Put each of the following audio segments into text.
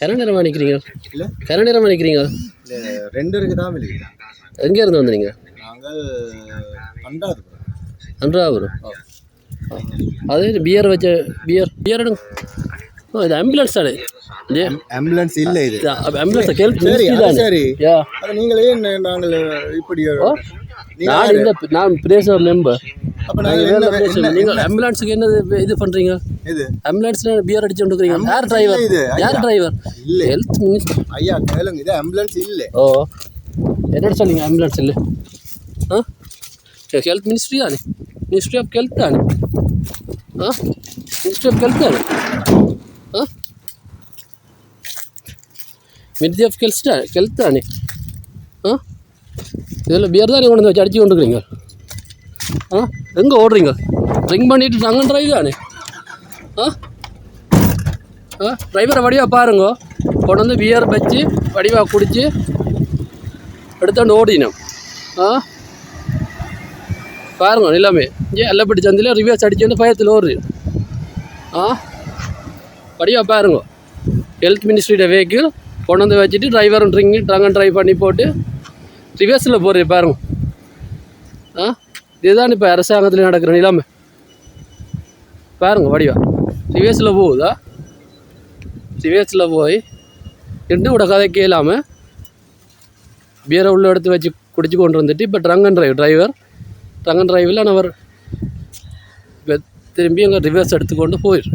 கரை நேரமாக நிற்கிறீங்க இல்லை. கரை நேரமாக நிற்கிறீங்க தான் எங்கே இருந்து வந்தீங்க? நாங்கள் அன்றாவூர் அதே பியர் வச்ச பியர் பியர் எடுங்க. ஓ இது ஆம்புலன்ஸ் தானே? இது ஆம்புலன்ஸ் இல்லை இது. ஆம்புலன்ஸ் கேள்வி சரி சரி. யா. அது நீங்களே என்ன நாங்கள் இப்படி நான் இந்த நான் பிரேச மெம்பர் அப்ப நாங்கள் ஆம்புலன்ஸுக்கு என்ன இது பண்ணுறீங்க இது? ஆம்புலன்ஸ்ல பியர் அடிச்சு கொண்டுக்கிறீங்க யார் டிரைவர் யார் டிரைவர் இல்லை. ஹெல்த் மினிஸ்டர் ஐயா கேளுங்க. இது ஆம்புலன்ஸ் இல்லை. ஓ. என்னோட சொல்லுங்க ஆம்புலன்ஸ் இல்லை. ஆ? ஹெல்த் மினிஸ்ட்ரி தானே மினிஸ்ட்ரி ஆஃப் ஹெல்த் தானே ஆ? மினிஸ்ட்ரி ஆஃப் ஹெல்த் தானே ஆ? மினிஸ்ட்ரி ஆஃப் ஹெல்த் ஹெல்த் தானே ஆ? இதில் பியர் தானே கொண்டு வந்து வச்சு அடிச்சு கொண்டுக்கிறீங்க ஆ? எங்கே ஓடுறீங்க? ட்ரிங்க் பண்ணிட்டு நாங்கள் ட்ரைவ் தானே ஆ? ஆ டிரைவரை வடிவாக பாருங்க. கொண்டு வந்து பியர் வச்சு வடிவாக குடித்து எடுத்தாண்டு ஓடினோம் ஆ? பாருங்க எல்லாமே இங்கே எல்லப்பட்டி சந்தியில் ரிவர்ஸ் அடிச்சுட்டு பயத்தில் ஓடுது. ஆ? வடிவாக பாருங்க. ஹெல்த் மினிஸ்ட்ரியோட வெஹிக்கிள் கொண்டு வந்து வச்சுட்டு டிரைவரும் ட்ரிங்க் ட்ரங்க் டிரைவ் ட்ரைவ் பண்ணி போட்டு ரிவர்ஸில் போகிறது பாருங்க. ஆ? இதுதான் இப்போ அரசாங்கத்தில் நடக்கிற நிலைமை. பாருங்க வடிவா சிவேஸில் போகுதா? சிவேஸில் போய் ரெண்டு கூட கதை கேளாமல் பீரை உள்ள எடுத்து வச்சு குடிச்சு கொண்டு வந்துட்டு இப்போ drunk and drive driver drunk and டிரைவில் அவர் இப்போ திரும்பி அங்கே ரிவர்ஸ் எடுத்துக்கொண்டு போயிடு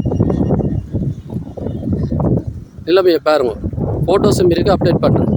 நிலைமையை பாருங்க. ஃபோட்டோஸும் இருக்குது அப்டேட் பண்ணுறேன்